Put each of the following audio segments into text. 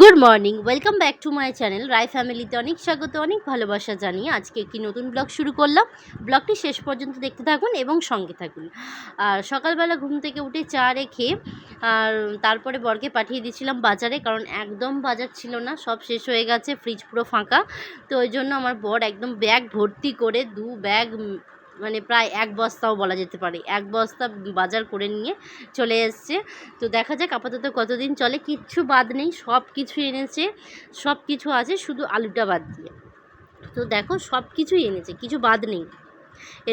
Good morning welcome back to my channel Roy ফ্যামিলিতে অনেক স্বাগত, অনেক ভালোবাসা জানিয়ে আজকে একটি নতুন ব্লগ শুরু করলাম। ব্লগটি শেষ পর্যন্ত দেখতে থাকুন এবং সঙ্গে থাকুন। আর সকালবেলা ঘুম থেকে উঠে চা রেখে, আর তারপরে বরকে পাঠিয়ে দিয়েছিলাম বাজারে, কারণ একদম বাজার ছিল না, সব শেষ হয়ে গেছে ফ্রিজ পুরো ফাঁকা। তো ওই জন্য আমার বর একদম ব্যাগ ভর্তি করে দু ব্যাগ মানে প্রায় এক বস্তাও বলা যেতে পারে। এক বস্তা বাজার করে নিয়ে চলে এসছে। তো দেখা যাক আপাতত কতদিন চলে। কিচ্ছু বাদ নেই সব কিছু এনেছে। সব কিছু আছে, শুধু আলুটা বাদ দিয়ে। তো দেখো সব কিছুই এনেছে, কিছু বাদ নেই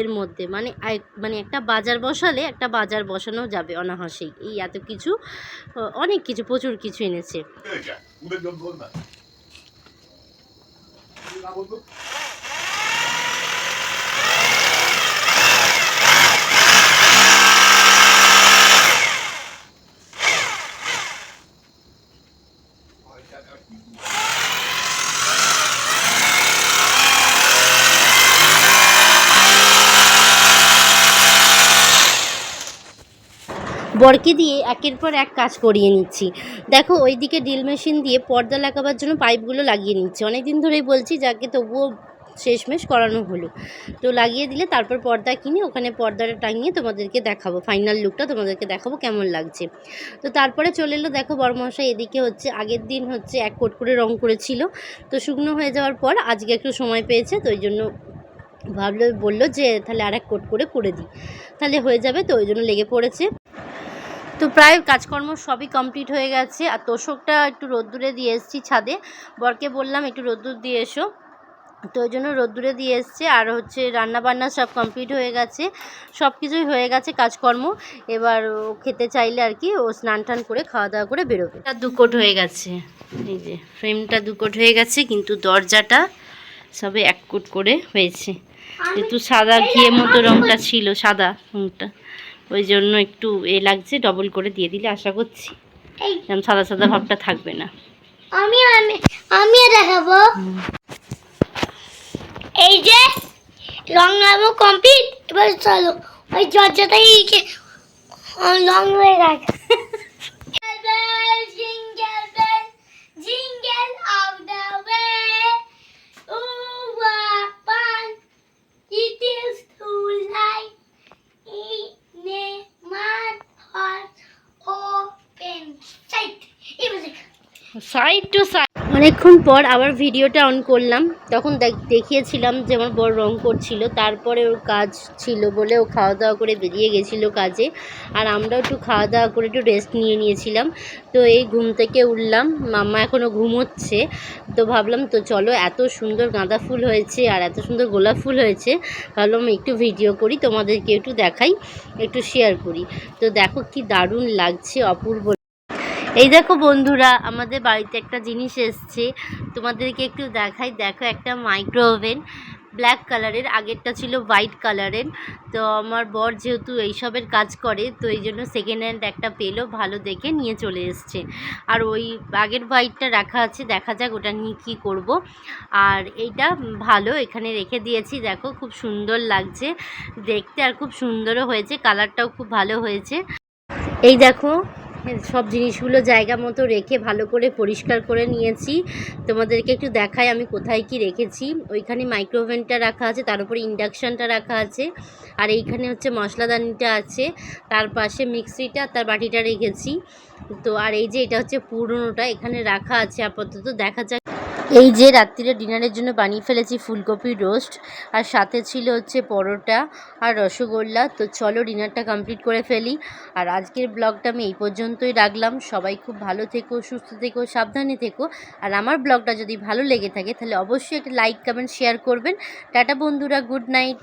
এর মধ্যে। মানে মানে একটা বাজার বসালে একটা বাজার বসানো যাবে অনাহাসেই। এই এত কিছু, অনেক কিছু, প্রচুর কিছু এনেছে। বরকে দিয়ে একের পর এক কাজ করিয়ে নিচ্ছি। দেখো, ওইদিকে ড্রিল মেশিন দিয়ে পর্দা লাগাবার জন্য পাইপগুলো লাগিয়ে নিচ্ছি। অনেক দিন ধরেই বলছি, যাকে তবুও শেষমেশ করানো হলো। তো লাগিয়ে দিলে তারপর পর্দা কিনে ওখানে পর্দাটা টাঙিয়ে তোমাদেরকে দেখাবো। ফাইনাল লুকটা তোমাদেরকে দেখাবো কেমন লাগছে। তো তারপরে চলে এলো, দেখো বড়মশাই এদিকে হচ্ছে আগের দিন হচ্ছে এক কোট করে রং করেছিল। তো শুকনো হয়ে যাওয়ার পর আজকে একটু সময় পেয়েছে, তো ওই জন্য ভাবলো, বলল যে তাহলে আর এক কোট করে করে দিই। তাহলে হয়ে যাবে, তো ওই জন্য লেগে পড়েছে। তো প্রায় কাজকর্ম সবই কমপ্লিট হয়ে গেছে। আর তোষকটা একটু রোদ্দুরে দিয়ে এসেছি ছাদে। বরকে বললাম একটু রোদ্দুর দিয়ে এসো। তো ওই জন্য রোদ্দুরে দিয়ে এসছে। আর হচ্ছে রান্না বান্না সব কমপ্লিট হয়ে গেছে। সব কিছুই হয়ে গেছে কাজকর্ম। এবার ও খেতে চাইলে আর কি ও স্নান টান করে খাওয়া দাওয়া করে বেরোবে। এটা দুকোট হয়ে গেছে। এই যে ফ্রেমটা দুকোট হয়ে গেছে কিন্তু দরজাটা সবে এক কোট করে হয়েছে। যেহেতু সাদা ঘিয়ে মতো রঙটা ছিল সাদা রঙটা ওই জন্য একটু এ লাগছে ডবল করে দিয়ে দিলে আশা করছি। যেমন সাদা সাদা ভাবটা থাকবে না। আমি আমি আমি দেখাবো। এই যে রং লাগাবো কমপ্লিট এবার চলো ওই জর্জাটাই লং হয়ে গেছে। সাইড টু সাইড অনেকক্ষণ পর আবার ভিডিওটা অন করলাম। তখন দেখ- দেখিয়েছিলাম যে আমার বড় রং করছিল। তারপরে ওর কাজ ছিল বলে ও খাওয়া দাওয়া করে বেরিয়ে গেছিল কাজে। আর আমরাও একটু খাওয়া দাওয়া করে একটু রেস্ট নিয়ে নিয়েছিলাম। তো এই ঘুম থেকে উঠলাম। মাম্মা এখনও ঘুমোচ্ছে। তো ভাবলাম, তো চলো, এত সুন্দর গাঁদা ফুল হয়েছে আর এত সুন্দর গোলাপ ফুল হয়েছে। ভাবলাম একটু ভিডিও করি, তোমাদেরকে একটু দেখাই, একটু শেয়ার করি। তো দেখো কি দারুণ লাগছে অপূর্ব এই দেখো বন্ধুরা, আমাদের বাড়িতে একটা জিনিস এসছে। তোমাদেরকে একটু দেখাই। দেখো, একটা মাইক্রো ওভেন ব্ল্যাক কালারের আগেরটা ছিল হোয়াইট কালারের তো আমার বর যেহেতু এইসবের কাজ করে, তো এই জন্য সেকেন্ড হ্যান্ড একটা পেল, ভালো দেখে নিয়ে চলে এসছে। আর ওই আগের হোয়াইটটা রাখা আছে, দেখা যাক ওটা নিয়ে কী করব। আর এইটা ভালো, এখানে রেখে দিয়েছি। দেখো, খুব সুন্দর লাগছে। দেখতে আর খুব সুন্দরও হয়েছে কালারটাও খুব ভালো হয়েছে। এই দেখো সব জিনিসগুলো জায়গা মতো রেখে ভালো করে পরিষ্কার করে নিয়েছি। তোমাদেরকে একটু দেখাই আমি কোথায় কি রেখেছি। ওইখানে মাইক্রোওভেনটা রাখা আছে, তার উপরে ইন্ডাকশানটা রাখা আছে, আর এইখানে হচ্ছে মশলাদানিটা আছে, তার পাশে মিক্সিটা তার বাটিটা রেখেছি। তো আর এই যে এটা হচ্ছে পুরনোটা, এখানে রাখা আছে আপাতত, দেখা যাক এই যে রাত্রিরে ডিনারের জন্য বানিয়ে ফেলেছি ফুলকপি রোস্ট, আর সাথে ছিল হচ্ছে পরোটা আর রসগোল্লা। তো চলো ডিনারটা কমপ্লিট করে ফেলি। আর আজকের ব্লগটা আমি এই পর্যন্তই রাখলাম। সবাই খুব ভালো থেকো, সুস্থ থেকো, সাবধানে থেকো। আর আমার ব্লগটা যদি ভালো লেগে থাকে, তাহলে অবশ্যই একটা লাইক, কমেন্ট, শেয়ার করবেন। টাটা বন্ধুরা, গুড নাইট।